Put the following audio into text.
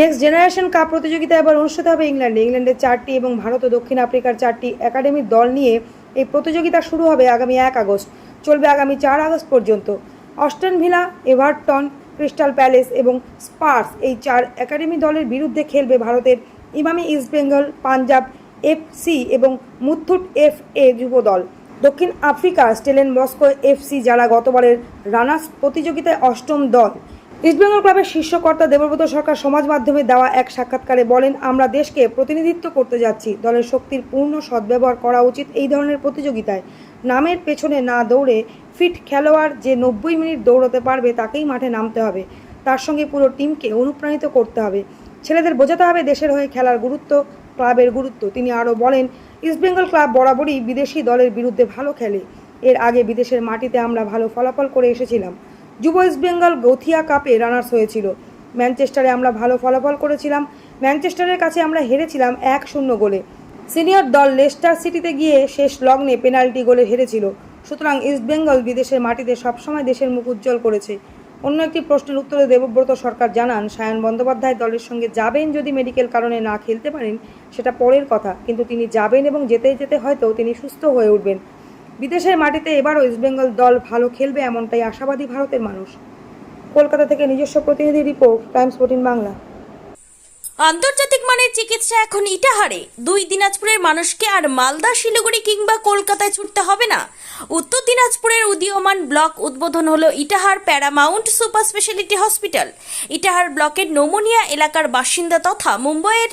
Next generation cup প্রতিযোগিতা এবার অনুষ্ঠিত হবে ইংল্যান্ডে। ইংল্যান্ডের চারটি এবং ভারত ও দক্ষিণ আফ্রিকার চারটি একাডেমির দল নিয়ে এই প্রতিযোগিতা শুরু হবে আগামী এক আগস্ট। চলবে আগামী চার আগস্ট পর্যন্ত। Aston Villa Everton Crystal Palace এবং স্পার্স এই চার একাডেমি দলের বিরুদ্ধে খেলবে ভারতের ইমামি ইস্টবেঙ্গল পাঞ্জাব এফসি এবং মুথুট এফ এ যুব দল। দক্ষিণ আফ্রিকা স্টেলেন মস্কো এফসি যারা গতবারের রানার্স প্রতিযোগিতায় অষ্টম দল। ইস্টবেঙ্গল ক্লাবের শীর্ষকর্তা দেবব্রত সরকার সমাজ মাধ্যমে দেওয়া এক সাক্ষাৎকারে বলেন, আমরা দেশকে প্রতিনিধিত্ব করতে যাচ্ছি। দলের শক্তির পূর্ণ সদ্ব্যবহার করা উচিত এই ধরনের প্রতিযোগিতায়। নামের পেছনে না দৌড়ে ফিট খেলোয়াড় যে নব্বই মিনিট দৌড়তে পারবে তাকেই মাঠে নামতে হবে। তার সঙ্গে পুরো টিমকে অনুপ্রাণিত করতে হবে। ছেলেদের বোঝাতে হবে দেশের হয়ে খেলার গুরুত্ব, ক্লাবের গুরুত্ব। তিনি আরও বলেন ইস্টবেঙ্গল ক্লাব বরাবরই বিদেশি দলের বিরুদ্ধে ভালো খেলে। এর আগে বিদেশের মাটিতে আমরা ভালো ফলাফল করে এসেছিলাম। যুব ইস্টবেঙ্গল গথিয়া কাপে রানার্স হয়েছিল। ম্যানচেস্টারে আমরা ভালো ফলাফল করেছিলাম। ম্যানচেস্টারের কাছে আমরা হেরেছিলাম এক শূন্য গোলে। সিনিয়র দল লেস্টার সিটিতে গিয়ে শেষ লগ্নে পেনাল্টি গোলে হেরেছিল। সুতরাং ইস্টবেঙ্গল বিদেশের মাটিতে সবসময় দেশের মুখ উজ্জ্বল করেছে। অন্য একটি প্রশ্নের উত্তরে দেবব্রত সরকার জানান, সায়ন বন্দ্যোপাধ্যায় দলের সঙ্গে যাবেন যদি মেডিকেল কারণে না খেলতে পারেন, সেটা পরের কথা। কিন্তু তিনি যাবেন এবং যেতে যেতে হয়তো তিনি সুস্থ হয়ে উঠবেন। বিদেশের মাটিতে এবারও ইস্টবেঙ্গল দল ভালো খেলবে এমনটাই আশাবাদী ভারতের মানুষ। কলকাতা থেকে নিজস্ব প্রতিনিধি রিপোর্ট, টাইমস ফোর্টিন বাংলা। আন্তর্জাতিক মানের চিকিৎসা এখন ইটাহারে। দুই দিনাজপুরের মানুষকে আর মালদা, শিলিগুড়ি কিংবা কলকাতায় ছুটতে হবে না। উত্তর দিনাজপুরের উদীয়মান ব্লক উদ্বোধন হলো Itahar Paramount super speciality hospital. Itahar ব্লকের নোমোনিয়া এলাকার বাসিন্দা তথা মুম্বাইয়ের